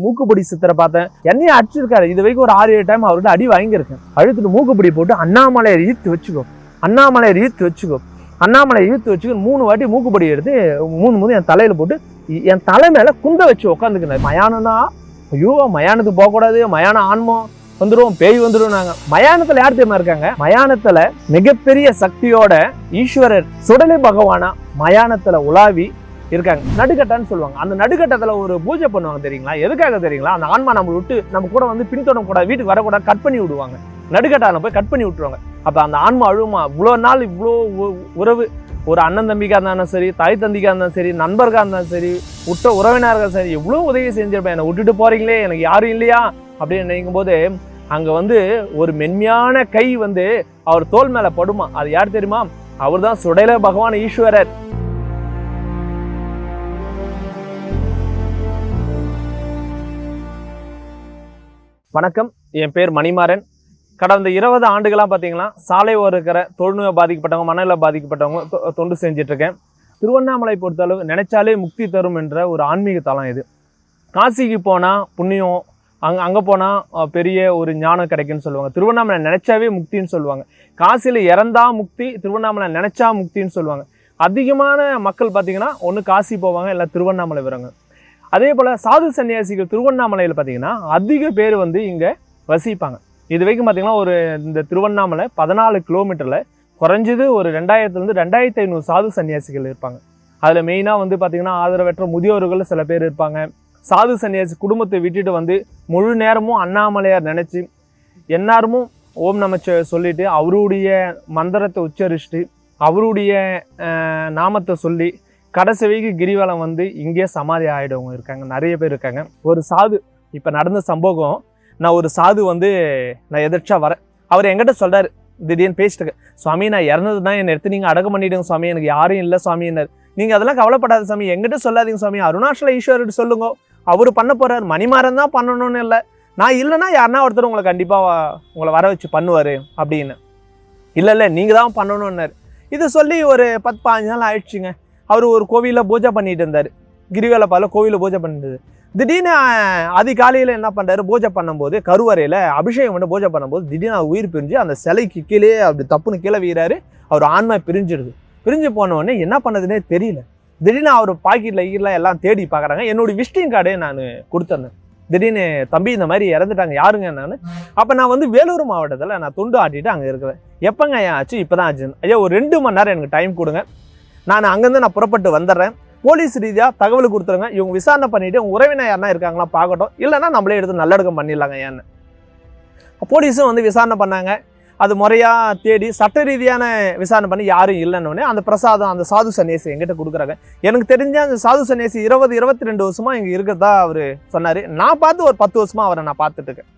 மூக்குப்பொடி சித்தரை பார்த்தேன். என்னையும் அடிச்சிருக்காரு. இது வரைக்கும் ஒரு ஆறு ஏழு டைம் அவர்கிட்ட அடி வாங்கியிருக்கேன். அழுத்துட்டு மூக்குப்பொடி போட்டு அண்ணாமலையை ஈர்த்து வச்சுக்கோ. அண்ணாமலையை ஈர்த்து வச்சுக்கோ. அண்ணாமலையை ஈர்த்து வச்சுக்கோ மூணு வாட்டி மூக்குப்பொடி எடுத்து மூணு மூணு என் தலையில் போட்டு என் தலை மேலே குந்த வச்சு உட்காந்துக்கிறேன் மயானம்னா ஐயோ மயானத்துக்கு போகக்கூடாது. மயான ஆன்மம் வந்துடும் பேய் வந்துடும் நாங்க. மயானத்துல யார் தெரியுமா இருக்காங்க? மயானத்துல மிகப்பெரிய சக்தியோட ஈஸ்வரர் சுடலை பகவானா மயானத்துல உலாவி இருக்காங்க. நடுக்கட்டான்னு சொல்லுவாங்க. அந்த நடுக்கட்டத்தில் ஒரு பூஜை பண்ணுவாங்க தெரியுங்களா? எதுக்காக தெரியுங்களா? அந்த ஆன்மா நம்ம விட்டு நம்ம கூட வந்து பின்தொடர கூட வீட்டுக்கு வரக்கூடாது கட் பண்ணி விடுவாங்க. நடுக்கட்டால போய் கட் பண்ணி விட்டுருவாங்க. அப்போ அந்த ஆன்மா அழுமா? இவ்வளோ நாள் இவ்வளோ உ- உறவு. ஒரு அண்ணன் தம்பிக்காக இருந்தாலும் சரி தாய் தந்திக்காக இருந்தாலும் சரி நண்பர்களாக இருந்தாலும் சரி உற்ற உறவினர்கள் சரி எவ்வளோ உதவி செஞ்சிருப்பேன். என்னை விட்டுட்டு போறீங்களே எனக்கு யாரும் இல்லையா? அப்படின்னு நினைக்கும் போது அங்கே வந்து ஒரு மென்மையான கை வந்து அவர் தோல் மேலே படுமா? அது யார் தெரியுமா? அவர் தான் சுடையில பகவான் ஈஸ்வரர். வணக்கம். என் பேர் மணிமாறன். கடந்த இருபது ஆண்டுகளாக பார்த்தீங்கன்னா சாலை ஓரம் இருக்கிற தொழுநோய் பாதிக்கப்பட்டவங்க மனநல பாதிக்கப்பட்டவங்க தொ- தொண்டு செஞ்சிட்ருக்கேன். திருவண்ணாமலை பொறுத்தளவு நினைச்சாலே முக்தி தரும் என்ற ஒரு ஆன்மீக தலம் இது. காசிக்கு போனால் புண்ணியம் அங்கே அங்கே போனால் பெரிய ஒரு ஞானம் கிடைக்குன்னு சொல்லுவாங்க. திருவண்ணாமலை நினைச்சாவே முக்தின்னு சொல்லுவாங்க. காசியில் இறந்தா முக்தி திருவண்ணாமலை நினைச்சா முக்தின்னு சொல்லுவாங்க. அதிகமான மக்கள் பார்த்தீங்கன்னா ஒன்று காசி போவாங்க இல்லை திருவண்ணாமலை வராங்க அதே போல் சாது சன்னியாசிகள் திருவண்ணாமலையில் பார்த்தீங்கன்னா அதிக பேர் வந்து இங்கே வசிப்பாங்க. இது வரைக்கும் பார்த்தீங்கன்னா ஒரு இந்த திருவண்ணாமலை பதினாலு கிலோமீட்டரில் குறைஞ்சது ஒரு ரெண்டாயிரத்துலேருந்து ரெண்டாயிரத்தி ஐநூறு சாது சன்னியாசிகள் இருப்பாங்க. அதில் மெயினாக வந்து பார்த்திங்கன்னா ஆதரவற்ற முதியோர்கள் சில பேர் இருப்பாங்க. சாது சன்னியாசி குடும்பத்தை விட்டுட்டு வந்து முழு நேரமும் அண்ணாமலையார் நினச்சி எந்நேரமும் ஓம் நமச்ச சொல்லிட்டு அவருடைய மந்திரத்தை உச்சரிச்சுட்டு அவருடைய நாமத்தை சொல்லி கடைசி வரைக்கும் கிரிவலம் வந்து இங்கேயே சமாதி ஆகிடவங்க இருக்காங்க நிறைய பேர் இருக்காங்க. ஒரு சாது இப்போ நடந்த சம்பவம் நான் ஒரு சாது வந்து நான் எதிர்ச்சா வரேன் அவர் என்கிட்ட சொல்கிறார் திடீர்னு பேசிட்டு சுவாமி நான் இறந்தது தான் என்னை எடுத்து நீங்கள் அடக்கம் பண்ணிவிடுங்க சுவாமி எனக்கு யாரும் இல்லை சுவாமி என்ன நீங்கள் அதெல்லாம் கவலைப்படாத சாமி எங்கிட்ட சொல்லாதீங்க சுவாமி அருணாச்சல ஈஸ்வரர்கிட்ட சொல்லுங்க. அவர் பண்ண போகிறார் மணிமாறன் தான் பண்ணணும்னு இல்லை. நான் இல்லைன்னா யாருன்னா ஒருத்தர் உங்களை கண்டிப்பாக உங்களை வர வச்சு பண்ணுவார் அப்படின்னு. இல்லை இல்லை நீங்கள் தான் பண்ணணும்னாரு. இதை சொல்லி ஒரு பத்து பாஞ்சு நாள் ஆயிடுச்சுங்க. அவர் ஒரு கோவிலில் பூஜை பண்ணிட்டு இருந்தார். கிரிவலப்பால கோவிலில் பூஜை பண்ணிட்டு திடீர்னு அதிகாலையில் என்ன பண்ணுறாரு பூஜை பண்ணும்போது கருவறையில் அபிஷேகம் பண்ணி பூஜை பண்ணும்போது திடீர்னு அவர் உயிர் பிரிஞ்சு அந்த சிலைக்கு கீழே அப்படி தப்புன்னு கீழே வீறாரு. அவர் ஆன்மா பிரிஞ்சிடுது. பிரிஞ்சு போனவொடனே என்ன பண்ணதுனே தெரியல. திடீர்னு அவர் பாக்கெட்டில் ஈரில் எல்லாம் தேடி பார்க்குறாங்க என்னோடய விசிட்டிங் கார்டே நான் கொடுத்துருந்தேன். திடீர்னு தம்பி இந்த மாதிரி இறந்துட்டாங்க. யாருங்க நான்? அப்போ நான் வந்து வேலூர் மாவட்டத்தில் நான் துண்டு ஆட்டிட்டு அங்கே இருக்கிறேன். எப்போங்க ஐயா ஆச்சு? இப்போ தான் ஆச்சு. ஐயா ஒரு ரெண்டு மணி நேரம் எனக்கு டைம் கொடுங்க. நான் அங்கேருந்து நான் புறப்பட்டு வந்துடுறேன். போலீஸ் ரீதியாக தகவல் கொடுத்துருங்க. இவங்க விசாரணை பண்ணிவிட்டு உங்கள் உறவினர் யாருனா இருக்காங்களா பார்க்கட்டும். இல்லைனா நம்மளே எடுத்து நல்லடக்கம் பண்ணிடலாங்க ஏன்னு. போலீஸும் வந்து விசாரணை பண்ணாங்க. அது முறையாக தேடி சட்ட ரீதியான விசாரணை பண்ணி யாரும் இல்லைன்னு அந்த பிரசாதம் அந்த சாது சன்னியாசி எங்கிட்ட கொடுக்குறாங்க. எனக்கு தெரிஞ்ச அந்த சாது சன்னியாசி இருபது இருபத்தி ரெண்டு வருஷமாக இங்கே இருக்கிறதா அவர் சொன்னார். நான் பார்த்து ஒரு பத்து வருஷமாக அவரை நான் பார்த்துட்டு இருக்கேன்.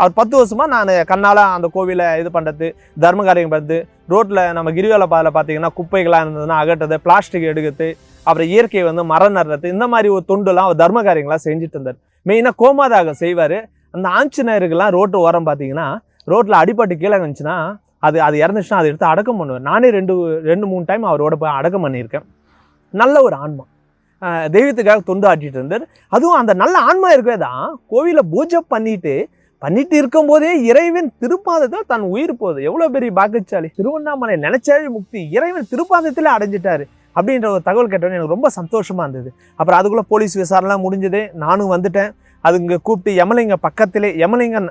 அவர் பத்து வருஷமாக நான் கண்ணால் அந்த கோவிலை இது பண்ணுறது தர்ம காரியம் பண்ணுறது ரோட்டில் நம்ம கிரிவல பாதையில் பார்த்தீங்கன்னா குப்பைகளாக இருந்ததுன்னா அகட்டுறது பிளாஸ்டிக் எடுக்கிறது அப்புறம் இயற்கை வந்து மரம் நடுறது இந்த மாதிரி ஒரு தொண்டுலாம் அவர் தர்ம காரியங்களாக செஞ்சுட்டு இருந்தார். மெயினாக கோமாதாகம் செய்வார். அந்த ஆஞ்சநேயருக்கெல்லாம் ரோட்டு ஓரம் பார்த்தீங்கன்னா ரோட்டில் அடிப்பட்டு கீழே இருந்துச்சுன்னா அது அது இறந்துச்சுன்னா அதை எடுத்து அடக்கம் பண்ணுவார். நானே ரெண்டு ரெண்டு மூணு டைம் அவரோட போய் அடக்கம் பண்ணியிருக்கேன். நல்ல ஒரு ஆன்மா. தெய்வத்துக்காக தொண்டு ஆட்டிகிட்டு இருந்தார். அதுவும் அந்த நல்ல ஆன்மா இருக்கவே தான் கோவிலில் பூஜை பண்ணிவிட்டு பண்ணிட்டு இருக்கும்போதே இறைவன் திருப்பாதத்தில் தன் உயிர் போகுது. எவ்வளோ பெரிய பாக்கியசாலி. திருவண்ணாமலை நினைச்சாவே முக்தி. இறைவன் திருப்பாதத்தில் அடைஞ்சிட்டாரு அப்படின்ற ஒரு தகவல் கேட்டோன்னு எனக்கு ரொம்ப சந்தோஷமாக இருந்தது. அப்புறம் அதுக்குள்ளே போலீஸ் விசாரணைலாம் முடிஞ்சது. நானும் வந்துட்டேன். அது இங்கே கூப்பிட்டு யமலிங்க பக்கத்திலே யமலிங்கன்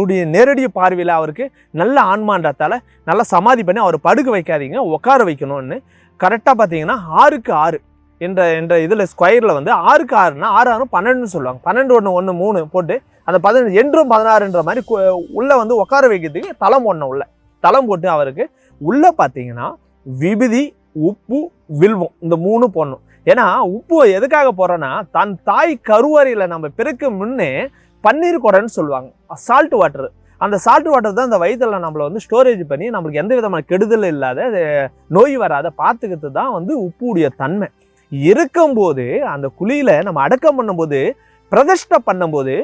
உடைய நேரடி பார்வையில் அவருக்கு நல்ல ஆன்மான்றத்தால் நல்லா சமாதி பண்ணி அவர் படுக்க வைக்காதீங்க உட்கார வைக்கணும்னு. கரெக்டாக பார்த்தீங்கன்னா ஆறுக்கு ஆறு என்ற என்ற இதில் ஸ்கொயரில் வந்து ஆறுக்கு ஆறுனா ஆறு ஆறு பன்னெண்டுன்னு சொல்லுவாங்க. பன்னெண்டு ஒன்று ஒன்று மூணு போட்டு அந்த பதினஞ்சு என்றும் பதினாறுன்ற மாதிரி உள்ளே வந்து உட்கார வைக்கிறதுக்கு தளம் ஒன்று உள்ள. தளம் போட்டு அவருக்கு உள்ளே பார்த்தீங்கன்னா விபதி உப்பு வில்வம் இந்த மூணு போடணும். ஏன்னா உப்பு எதுக்காக போடுறோன்னா தன் தாய் கருவறையில் நம்ம பிறக்க முன்னே பன்னீர் குடன்னு சொல்லுவாங்க. சால்ட் வாட்டர் அந்த சால்ட் வாட்டர் தான் அந்த வயிற்றுல நம்மளை வந்து ஸ்டோரேஜ் பண்ணி நம்மளுக்கு எந்த விதமான கெடுதல் இல்லாத நோய் வராத பார்த்துக்கிறது தான் வந்து உப்புடைய தன்மை. இருக்கும்போது அந்த குழியில் நம்ம அடக்கம் பண்ணும்போது பிரதிஷ்டை பண்ணும்போது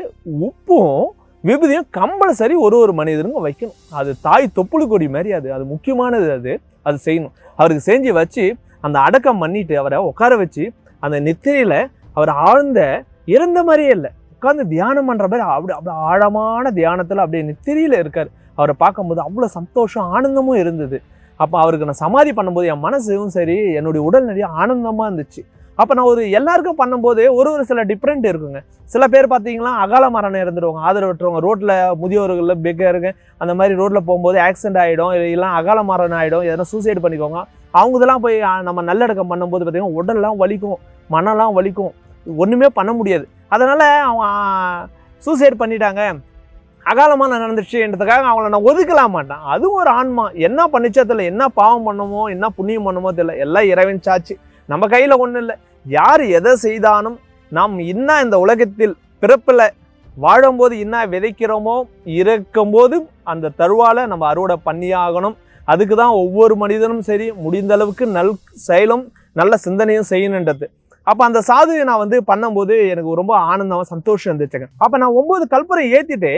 உப்பும் விபூதியும் கம்பல்சரி ஒரு ஒரு மனிதனுக்கும் வைக்கணும். அது தாய் தொப்புளு கொடி மாதிரி அது. அது முக்கியமானது அது. அது செய்யணும். அவருக்கு செஞ்சு வச்சு அந்த அடக்கம் பண்ணிட்டு அவரை உட்கார வச்சு அந்த நித்திரையில் அவர் ஆழ்ந்த இறந்த மாதிரியே இல்லை. உட்காந்து தியானம் பண்ணுற மாதிரி அப்படி அப்படி ஆழமான தியானத்தில் அப்படியே நித்திரியில இருக்கார். அவரை பார்க்கும்போது அவ்வளோ சந்தோஷம் ஆனந்தமும் இருந்தது. அப்போ அவருக்கு நான் சமாதி பண்ணும்போது என் மனசும் சரி என்னுடைய உடல் நிறைய ஆனந்தமாக இருந்துச்சு. அப்போ நான் ஒரு எல்லாருக்கும் பண்ணும்போது ஒரு ஒரு சில டிஃப்ரெண்ட் இருக்குங்க. சில பேர் பார்த்தீங்கன்னா அகால மரணம் இருந்துருவாங்க ஆதரவற்றவங்க ரோட்டில் முதியோர்களில் பெக்கருங்க அந்த மாதிரி ரோட்டில் போகும்போது ஆக்சிடென்ட் ஆகிடும் இல்லை அகால மரணம் ஆகிடும் எதனா சூசைட் பண்ணிக்கோங்க அவங்க இதெல்லாம் போய் நம்ம நல்லடக்கம் பண்ணும்போது பார்த்திங்கன்னா உடல்லாம் வலிக்கும். மனம்லாம் வலிக்கும். ஒன்றுமே பண்ண முடியாது. அதனால் அவங்க சூசைட் பண்ணிட்டாங்க. அகாலமாக நான் நடந்துச்சுன்றதுக்காக அவங்கள நான் ஒதுக்கலாம் மாட்டேன். அதுவும் ஒரு ஆன்மா. என்ன பண்ணிச்சோ தெரியல. என்ன பாவம் பண்ணுமோ என்ன புண்ணியம் பண்ணுமோ தெரியல. எல்லாம் இறைவன் சாச்சு நம்ம கையில் ஒன்றும் இல்லை. யார் எதை செய்தாலும் நாம் இன்னும் இந்த உலகத்தில் பிறப்பில் வாழும்போது என்ன விதைக்கிறோமோ இருக்கும்போது அந்த தருவால நம்ம அறுவடை பண்ணியாகணும் அதுக்கு தான் ஒவ்வொரு மனிதனும் சரி முடிந்த அளவுக்கு நல் செயலும் நல்ல சிந்தனையும் செய்யணுன்றது. அப்போ அந்த சாதுவை நான் வந்து பண்ணும்போது எனக்கு ரொம்ப ஆனந்தமாக சந்தோஷம் இருந்துச்சுங்க. அப்போ நான் ஒம்பது கல்பரை ஏற்றிட்டு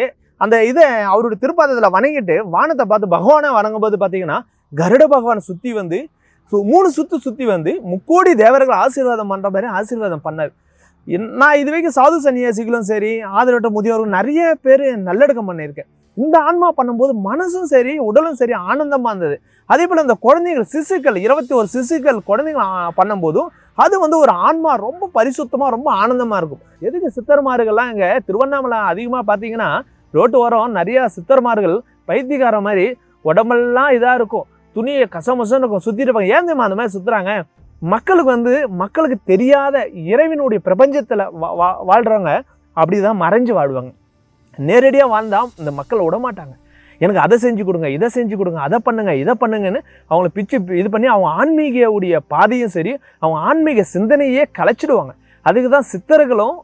அந்த இதை அவருடைய திருப்பாதத்தில் வணங்கிட்டு வானத்தை பார்த்து பகவானை வணங்கும்போது பார்த்தீங்கன்னா கருட பகவான் சுற்றி வந்து சு- மூணு சுற்று சுற்றி வந்து முக்கோடி தேவர்கள் ஆசீர்வாதம் பண்ணுற மாதிரி ஆசீர்வாதம் பண்ணார். நான் இது வரைக்கும் சாது சன்னியாசிகளும் சரி ஆதரவற்ற முதியோர்களும் நிறைய பேர் நல்லடக்கம் பண்ணியிருக்கேன். இந்த ஆன்மா பண்ணும்போது மனசும் சரி உடலும் சரி ஆனந்தமாக இருந்தது. அதே போல் இந்த குழந்தைகள் சிசுக்கள் இருபத்தி ஒரு சிசுக்கள் குழந்தைகள் பண்ணும்போதும் அது வந்து ஒரு ஆன்மா ரொம்ப பரிசுத்தமாக ரொம்ப ஆனந்தமாக இருக்கும். எதுக்கு சித்தர்மார்கள்லாம் இங்கே திருவண்ணாமலை அதிகமாக பார்த்தீங்கன்னா ரோட்டு ஓரம் நிறையா சித்தர்மார்கள் பைத்தியக்கார மாதிரி உடம்பெல்லாம் இதாக இருக்கும். துணியை கசமசன்னு இருக்கும் சுற்றிட்டு இருப்பாங்க ஏன் தெரியுமா அந்த மாதிரி சுற்றுறாங்க மக்களுக்கு வந்து மக்களுக்கு தெரியாத இறைவனுடைய பிரபஞ்சத்தில் வா வா வாழ்கிறவங்க அப்படி தான் மறைஞ்சு வாழ்வாங்க. நேரடியாக வாழ்ந்தால் இந்த மக்களை விடமாட்டாங்க. எனக்கு அதை செஞ்சு கொடுங்க இதை செஞ்சு கொடுங்க அதை பண்ணுங்க இதை பண்ணுங்கன்னு அவங்கள பிச்சு இது பண்ணி அவங்க ஆன்மீகவுடைய பாதையும் சரி அவங்க ஆன்மீக சிந்தனையே கலைச்சிடுவாங்க. அதுக்கு தான் சித்தர்களும்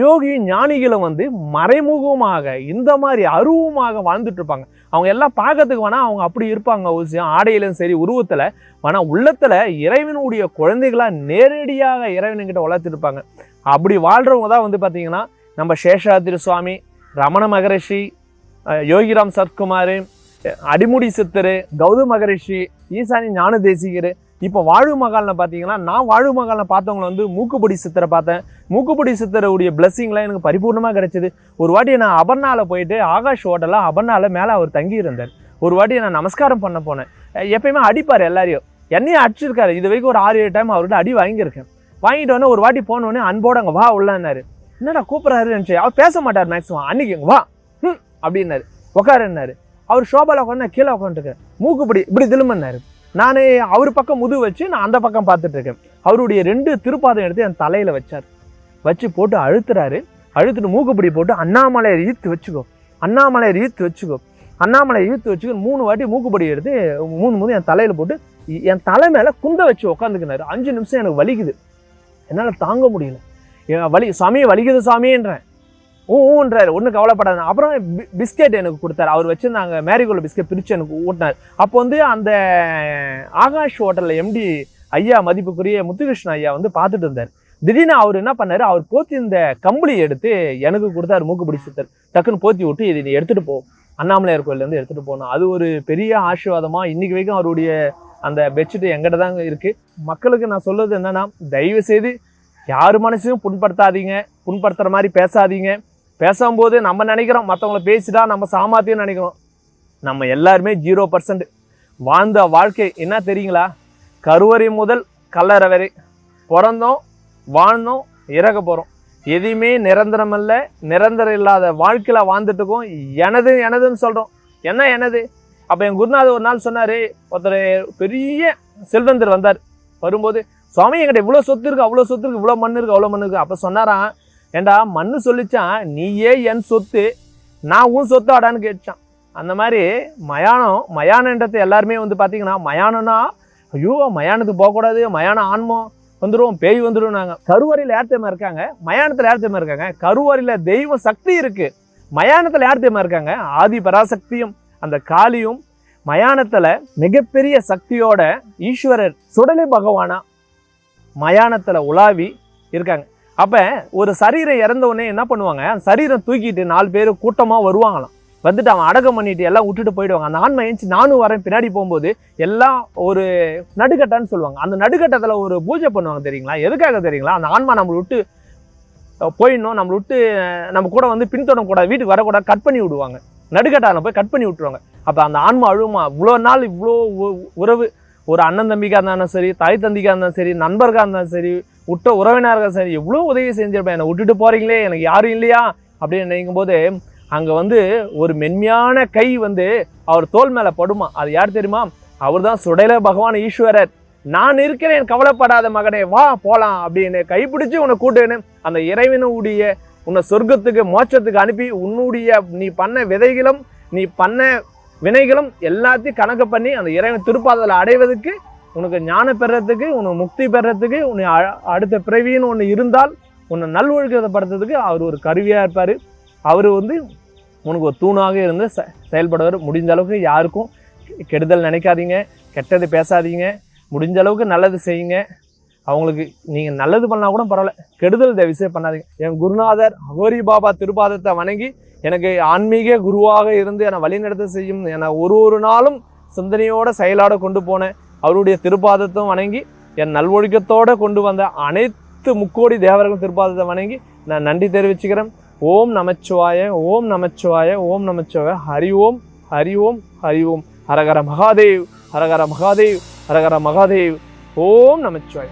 யோகி ஞானிகளும் வந்து மறைமுகமாக இந்த மாதிரி அருவமாக வாழ்ந்துட்டு இருப்பாங்க. அவங்க எல்லாம் பார்க்கறதுக்கு வேணால் அவங்க அப்படி இருப்பாங்க ஒரு ஆடையிலும் சரி உருவத்தில். ஆனால் உள்ளத்தில் இறைவனுடைய குழந்தைகளாக நேரடியாக இறைவனுக்கிட்ட வளர்த்துருப்பாங்க அப்படி வாழ்கிறவங்க தான் வந்து பார்த்தீங்கன்னா நம்ம சேஷாத்திரி சுவாமி ரமண மகரிஷி யோகிராம் சத்குமார் அடிமுடி சித்தர் கௌதம் மகரிஷி ஈசானி ஞான தேசிகர் இப்போ வாழும் மகாலில் பார்த்தீங்கன்னா நான் வாழும் மகாலில் பார்த்தவங்களை வந்து மூக்குப்பொடி சித்தரை பார்த்தேன். மூக்குப்பொடி சித்தருடைய பிளஸ்ஸிங்லாம் எனக்கு பரிபூர்ணமாக கிடைச்சிது. ஒரு வாட்டி நான் அபர்ணாவில் போயிட்டு ஆகாஷ் ஹோட்டலில் அபர்ணாவில் மேலே அவர் தங்கி இருந்தார் ஒரு வாட்டி நான் நமஸ்காரம் பண்ண போனேன். எப்பயுமே அடிப்பார் எல்லாரையும். என்னையும் அடிச்சிருக்காரு. இது வரைக்கும் ஒரு ஆறு ஏழு டைம் அவர்கிட்ட அடி வாங்கியிருக்கேன். வாங்கிட்டு வந்து ஒரு வாட்டி போனோடனே அன்போட அங்கே வா உள்ளான்னாரு. என்னடா கூப்பிட்றாருன்னு நினச்சி அவர் பேச மாட்டார் மேக்ஸிமம் அன்னைக்கு வா. ம் அப்படின்னாரு. உட்காருன்னாரு அவர் ஷோபாவில் உட்காந்து நான் கீழே உட்காந்துருக்கேன் மூக்குப்படி இப்படி திரும்பினாரு நான் அவர் பக்கம் முது வச்சு நான் அந்த பக்கம் பார்த்துட்ருக்கேன். அவருடைய ரெண்டு திருப்பாதம் எடுத்து என் தலையில் வச்சார். வச்சு போட்டு அழுத்துறாரு. அழுத்துட்டு மூக்குப்பிடி போட்டு அண்ணாமலையை ஈர்த்து வச்சுக்கோ. அண்ணாமலையை ஈர்த்து வச்சுக்கோ. அண்ணாமலையை ஈர்த்து வச்சுக்கோ. மூணு வாட்டி மூக்குப்படி எடுத்து மூணு மூணு என் தலையில் போட்டு என் தலை மேலே குந்த வச்சு உட்காந்துக்கினாரு அஞ்சு நிமிஷம் எனக்கு வலிக்குது. என்னால் தாங்க முடியல. என் வலி சாமியை வலிக்குது சாமின்றேன். ஊன்றாரு ஒன்றும் கவலைப்படாது. அப்புறம் பி- பிஸ்கெட் எனக்கு கொடுத்தாரு. அவர் வச்சுருந்தாங்க. மேரிகோல்டு பிஸ்கெட் பிரித்து எனக்கு ஊட்டினார். அப்போ வந்து அந்த ஆகாஷ் ஹோட்டலில் எம்டி ஐயா மதிப்புக்குரிய முத்துகிருஷ்ணன் ஐயா வந்து பார்த்துட்டு இருந்தார். திடீர்னு அவர் என்ன பண்ணாரு? அவர் போத்தி இந்த கம்பளி எடுத்து எனக்கு கொடுத்தாரு. மூக்கு சித்தர் டக்குன்னு போத்தி விட்டு இதை நீ எடுத்துகிட்டு போ. அண்ணாமலையார் கோயிலேருந்து எடுத்துகிட்டு போகணும் அது ஒரு பெரிய ஆசீர்வாதமாக இன்னைக்கு வரைக்கும் அவருடைய அந்த பெட்ஷீட் எங்கிட்ட தாங்க இருக்குது மக்களுக்கு நான் சொல்றது என்னன்னா தயவு செய்து யார் மனசையும் புண்படுத்தாதீங்க. புண்படுத்துகிற மாதிரி பேசாதீங்க. பேசும்போது நம்ம நினைக்கிறோம் மற்றவங்கள பேசிட்டா நம்ம சாமாத்தியம் நினைக்கிறோம். நம்ம எல்லாருமே ஜீரோ பர்சன்ட் வாழ்ந்த வாழ்க்கை. என்ன தெரியுங்களா? கருவறை முதல் கல்லறை வரை பிறந்தோம் வாழ்ந்தோம் இறக்க போகிறோம் எதையுமே நிரந்தரம் இல்லை நிரந்தரம் இல்லாத வாழ்க்கையில் வாழ்ந்துட்டுக்கும் எனது எனதுன்னு சொல்கிறோம் என்ன எனது? அப்போ என் குருநாதர் ஒரு நாள் சொன்னார் ஒருத்தர் பெரிய செல்வந்தர் வந்தார். வரும்போது சுவாமி எங்கிட்ட இவ்வளோ சொத்து இருக்குது அவ்வளோ சொத்து இருக்குது இவ்வளோ மண் இருக்கு அவ்வளோ மண் இருக்குது அப்போ சொன்னாராம் ஏண்டா மண்ணு சொல்லிச்சான் நீயே என் சொத்து நான் உன் சொத்து ஆடான்னு கேட்டான் அந்த மாதிரி மயானம் மயானன்றது எல்லாருமே வந்து பார்த்தீங்கன்னா மயானம்னா ஐயோ மயானத்துக்கு போகக்கூடாது மயானம் ஆன்மம் வந்துடும் பேய் வந்துடும் நாங்கள் கருவறையில் யார் இருக்காங்க? மயானத்தில் யார் இருக்காங்க? கருவறையில் தெய்வ சக்தி இருக்குது மயானத்தில் யார் இருக்காங்க? ஆதி பராசக்தியும் அந்த காளியும் மயானத்தில் மிகப்பெரிய சக்தியோட ஈஸ்வரர் சுடலை பகவானா மயானத்தில் உலாவி இருக்காங்க. அப்போ ஒரு சரீரம் இறந்த உடனே என்ன பண்ணுவாங்க? அந்த சரீரம் தூக்கிட்டு நாலு பேர் கூட்டமாக வருவாங்களாம். வந்துட்டு அவன் அடக்கம் பண்ணிட்டு எல்லாம் விட்டுட்டு போயிடுவாங்க. அந்த ஆன்மை ஏஞ்சி நானும் வரேன். பின்னாடி போகும்போது எல்லாம் ஒரு நடுக்கட்டான்னு சொல்லுவாங்க. அந்த நடுக்கட்டத்தில் ஒரு பூஜை பண்ணுவாங்க தெரியுங்களா? எதுக்காக தெரியுங்களா? அந்த ஆன்மா நம்மளை விட்டு போயிடணும். நம்மளை விட்டு நம்ம கூட வந்து பின்தொடக்கூடாது வீட்டுக்கு வரக்கூடாது. கட் பண்ணி விடுவாங்க. நடுக்கட்டால போய் கட் பண்ணி விட்டுருவாங்க. அப்போ அந்த ஆன்மா அழுமா இவ்வளோ நாள் இவ்வளோ உ- உறவு. ஒரு அண்ணன் தம்பிக்காக இருந்தாலும் சரி தாய் தந்திக்காக இருந்தாலும் சரி நண்பர்காக இருந்தாலும் சரி உற்ற உறவினர்கள் சரி எவ்வளோ உதவி செஞ்சிருப்பேன் என்னை விட்டுட்டு போகிறீங்களே எனக்கு யாரும் இல்லையா? அப்படின்னு நினைக்கும் போது அங்கே வந்து ஒரு மென்மையான கை வந்து அவர் தோல் மேலே படுமா? அது யார் தெரியுமா? அவர் தான் சுடையில பகவான் ஈஸ்வரர். நான் இருக்கிறேன் கவலைப்படாத மகனே வா போகலாம் அப்படின்னு கைப்பிடிச்சு உன்னை கூட்டுன்னு அந்த இறைவனுடைய உன்னை சொர்க்கத்துக்கு மோட்சத்துக்கு அனுப்பி உன்னுடைய நீ பண்ண விதைகளும் நீ பண்ண வினைகளும் எல்லாத்தையும் கணக்கு பண்ணி அந்த இறைவன் திருப்பாதத்தில் அடைவதற்கு உனக்கு ஞானம் பெறத்துக்கு உனக்கு முக்தி பெறத்துக்கு உன்னை அ- அடுத்த பிறவின்னு ஒன்று இருந்தால் உன்னை நல்வொழுக்கத்தை படுத்துறதுக்கு அவர் ஒரு கருவியாக இருப்பார். அவர் வந்து உனக்கு ஒரு தூணாக இருந்து செ செயல்படுவார். முடிஞ்ச அளவுக்கு யாருக்கும் கெடுதல் நினைக்காதீங்க. கெட்டது பேசாதீங்க. முடிஞ்ச அளவுக்கு நல்லது செய்யுங்க. அவங்களுக்கு நீங்கள் நல்லது பண்ணால் கூட பரவாயில்ல. கெடுதல் தயவுசே பண்ணாதீங்க. என் குருநாதர் அகோரி பாபா திருப்பாதத்தை வணங்கி எனக்கு ஆன்மீக குருவாக இருந்து என்னை வழிநடத்த செய்யும் என்னை ஒரு ஒரு நாளும் சிந்தனையோட செயலாட கொண்டு போனேன் அவருடைய திருப்பாதத்தும் வணங்கி என் நல்வொழுக்கத்தோட கொண்டு வந்த அனைத்து முக்கோடி தேவர்களும் திருப்பாதத்தை வணங்கி நான் நன்றி தெரிவிச்சுக்கிறேன். ஓம் நமச்சிவாய ஓம் நமச்சிவாய ஓம் நமச்சிவாய. ஹரி ஓம் ஹரி ஓம் ஹரி ஓம். ஹரகர மகாதேவ் ஹரகர மகாதேவ் ஹரகர மகாதேவ். ஓம் நமச்சிவாய.